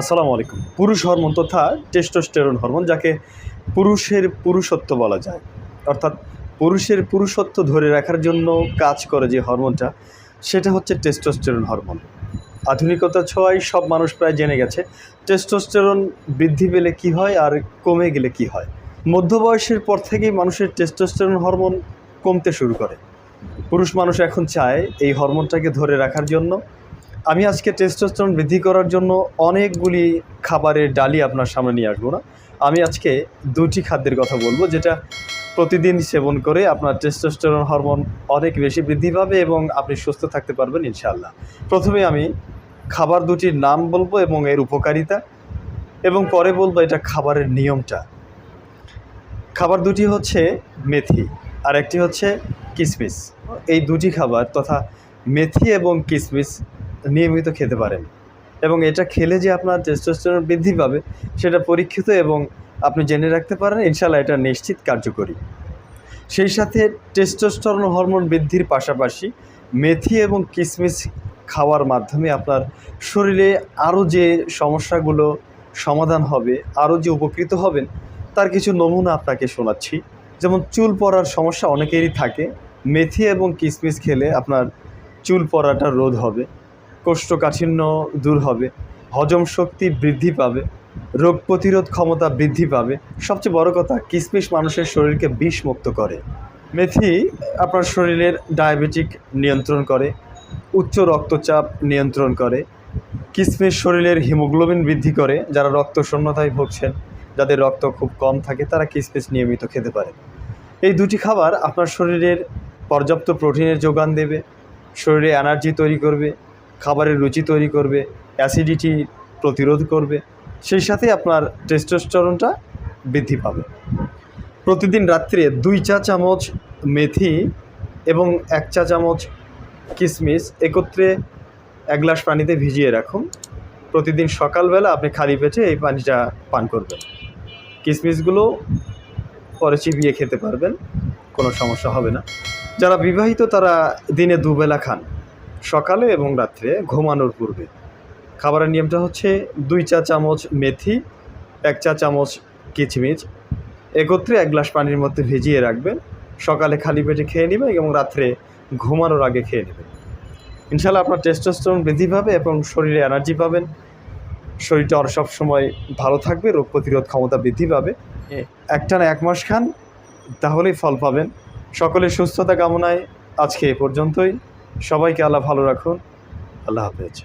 আসসালামু আলাইকুম। পুরুষ হরমোন তথা টেস্টোস্টেরন হরমোন, যাকে পুরুষের পুরুষত্ব বলা যায়। অর্থাৎ পুরুষের পুরুষত্ব ধরে রাখার জন্য কাজ করে যে হরমোনটা, সেটা হচ্ছে টেস্টোস্টেরন হরমোন। আধুনিকতা ছোঁয়ায় সব মানুষ প্রায় জেনে গেছে টেস্টোস্টেরন বৃদ্ধি পেলে কি হয় আর কমে গেলে কি হয়। মধ্য বয়সের পর থেকেই মানুষের টেস্টোস্টেরন হরমোন কমতে শুরু করে। পুরুষ মানুষ এখন চায় এই হরমোনটাকে ধরে রাখার জন্য আমি আজকে টেস্টোস্টেরন বৃদ্ধি করার জন্য অনেকগুলি খাবারের ডালি আপনার সামনে নিয়ে আসব না। আমি আজকে দুটি খাদ্যের কথা বলব, যেটা প্রতিদিন সেবন করে আপনার টেস্টোস্টেরন হরমোন অনেক বেশি বৃদ্ধি পাবে এবং আপনি সুস্থ থাকতে পারবেন ইনশাআল্লাহ। প্রথমে আমি খাবার দুটির নাম বলব এবং এর উপকারিতা এবং পরে বলব এটা খাবারের নিয়মটা। খাবার দুটি হচ্ছে মেথি আর একটি হচ্ছে কিসমিস। এই দুটি খাবার তথা মেথি এবং কিসমিস নিয়মিত খেতে পারেন। এবং এটা খেলে যে আপনার টেস্টোস্টেরন বৃদ্ধি পাবে, সেটা পরীক্ষিত এবং আপনি জেনে রাখতে পারেন ইনশাল্লাহ এটা নিশ্চিত কার্যকরী। সেই সাথে টেস্টোস্টেরন হরমোন বৃদ্ধির পাশাপাশি মেথি এবং কিসমিস খাওয়ার মাধ্যমে আপনার শরীরে আরও যে সমস্যাগুলো সমাধান হবে, আরও যে উপকৃত হবেন, তার কিছু নমুনা আপনাকে শোনাচ্ছি। যেমন চুল পড়ার সমস্যা অনেকেরই থাকে। মেথি এবং কিসমিস খেলে আপনার চুল পড়াটা রোধ হবে। কোষ্ঠকাঠিন্য দূর হবে, হজম শক্তি বৃদ্ধি পাবে, রোগ প্রতিরোধ ক্ষমতা বৃদ্ধি পাবে। সবচেয়ে বড় কথা, কিসমিস মানুষের শরীরকে বিষমুক্ত করে। মেথি আপনার শরীরের ডায়াবেটিক নিয়ন্ত্রণ করে, উচ্চ রক্তচাপ নিয়ন্ত্রণ করে, কিসমিস শরীরের হিমোগ্লোবিন বৃদ্ধি করে, যারা রক্ত শূন্যতায় ভুগছেন, যাদের রক্ত খুব কম থাকে, তারা কিসমিস নিয়মিত খেতে পারে এই দুটি খাবার আপনার শরীরের পর্যাপ্ত প্রোটিনের যোগান দেবে, শরীরে এনার্জি তৈরি করবে খাবারের রুচি তৈরি করবে অ্যাসিডিটি প্রতিরোধ করবে, সেই সাথে আপনার টেস্টোস্টেরনটা বৃদ্ধি পাবে। প্রতিদিন রাত্রে দুই চা চামচ মেথি এবং এক চা চামচ কিশমিশ একত্রে এক গ্লাস পানিতে ভিজিয়ে রাখুন। প্রতিদিন সকালবেলা আপনি খালি পেটে এই পানিটা পান করবেন। কিশমিশগুলো পরে চিবিয়ে খেতে পারবেন, কোনো সমস্যা হবে না। যারা বিবাহিত তারা দিনে দুবেলা খান। সকালে এবং রাত্রে ঘুমানোর পূর্বে। খাবারের নিয়মটা হচ্ছে দুই চা চামচ মেথি, এক চা চামচ কিচমিচ। একত্রে এক গ্লাস পানির মধ্যে ভিজিয়ে রাখবেন। সকালে খালি পেটে খেয়ে নেবেন এবং রাত্রে ঘুমানোর আগে খেয়ে নেবেন। ইনশাল্লাহ আপনার টেস্টোস্টেরন বৃদ্ধি পাবে এবং শরীরে এনার্জি পাবেন। শরীরটা আর সব সময় ভালো থাকবে, রোগ প্রতিরোধ ক্ষমতা বৃদ্ধি পাবে। একটানা এক মাস খান, তাহলেই ফল পাবেন। সকলের সুস্থতা কামনায় আজকে এ পর্যন্তই। সবাইকে আল্লাহ ভালো রাখুন। আল্লাহ হাফেজ।